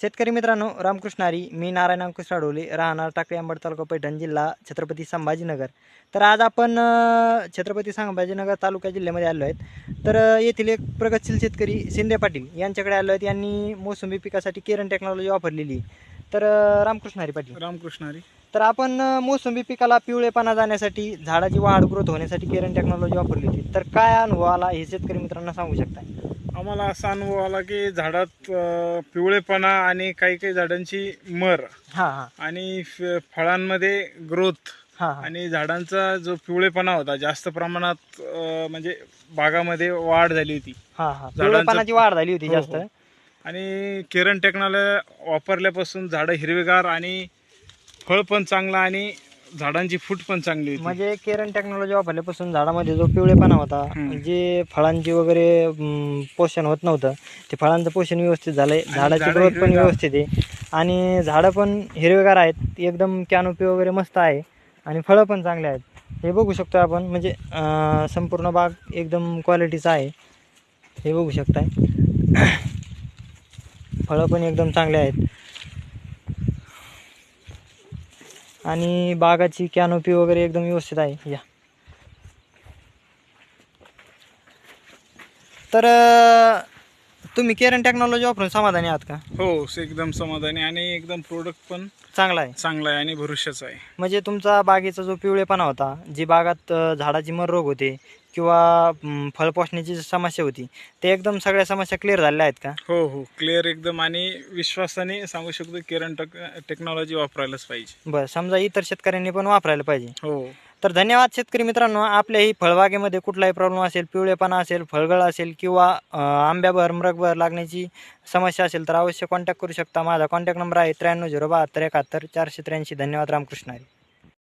शेतकरी मित्रांनो रामकृष्ण हरी मी नारायण अंकुश राडोले राहणार टाकळी अंबड तालुका पैठण जिल्हा छत्रपती संभाजीनगर. तर आज आपण छत्रपती संभाजीनगर तालुका जिल्ह्यामध्ये आलो आहेत. तर येथील एक प्रगतशील शेतकरी शिंदे पाटील यांच्याकडे आलो आहेत. यांनी मोसंबी पिकासाठी केरन टेक्नॉलॉजी वापरलेली. तर अ, रामकृष्ण हरी पाटील. रामकृष्ण हरी. तर आपण मोसंबी पिकाला पिवळेपणा जाण्यासाठी झाडाची वाढ ग्रोथ होण्यासाठी केरन टेक्नॉलॉजी वापरली होती. तर काय अनुभव आला हे शेतकरी मित्रांना सांगू शकता आम्हाला असा अनुभव आला की झाडात अं, पिवळेपणा आणि काही काही झाडांची मर हां हां. आणि फ- फळांमध्ये ग्रोथ हां हां. आणि झाडांचा जो पिवळेपणा होता जास्त प्रमाणात अं, म्हणजे बागामध्ये वाढ झाली होती. हां हां. झाडांचं- वाढ झाली होती हो, जास्त. हो. आणि किरण टेक्नॉलॉजी वापरल्यापासून झाडं हिरवेगार आणि फळ पण चांगलं आणि झाडांची फूट पण चांगली होती. म्हणजे केरन टेक्नॉलॉजी वापरल्यापासून झाडामध्ये जो पिवळेपणा होता. जे फळांची वगैरे अं, पोषण होत नव्हतं ते फळांचं पोषण व्यवस्थित झालंय. झाडाची झाडं ग्रोथ पण हिरवेगार. व्यवस्थित आहे. आणि झाडं पण हिरवेगार आहेत. एकदम कॅनोपी वगैरे मस्त आहे. आणि फळं पण चांगले आहेत. हे बघू शकतो आपण. म्हणजे अं, संपूर्ण बाग एकदम क्वालिटीचा आहे. हे बघू शकताय. फळं पण एकदम चांगले आहेत. आणि बागाची कॅनोपी वगैरे एकदम व्यवस्थित आहे. या. तर तुम्ही केरन टेक्नॉलॉजी वापरून समाधानी आहात का? हो एकदम समाधानी आणि एकदम प्रोडक्ट पण चांगला आहे. चांगला आहे आणि भविष्याचा आहे. म्हणजे तुमचा बागेचा जो पिवळेपणा होता जी बागात अं, झाडाची मर रोग होते किंवा फळ पोषण्याची जी समस्या होती ते एकदम सगळ्या समस्या क्लिअर झालेल्या आहेत का? हो हो क्लिअर एकदम आणि विश्वासाने सांगू शकतो किरण टेक टेक्नॉलॉजी वापरायलाच पाहिजे. बरं समजा इतर शेतकऱ्यांनी पण वापरायला पाहिजे. हो. तर धन्यवाद शेतकरी मित्रांनो. आपल्याही फळबागेमध्ये कुठलाही प्रॉब्लेम असेल पिवळेपणा असेल फळगळ असेल किंवा आंब्याभर मृगभर लागण्याची समस्या असेल तर अवश्य कॉन्टॅक्ट करू शकता. माझा कॉन्टॅक्ट नंबर आहे त्र्याण्णव झिरो बहात्तर एकाहत्तर चारशे त्र्याऐंशी. धन्यवाद. रामकृष्णारी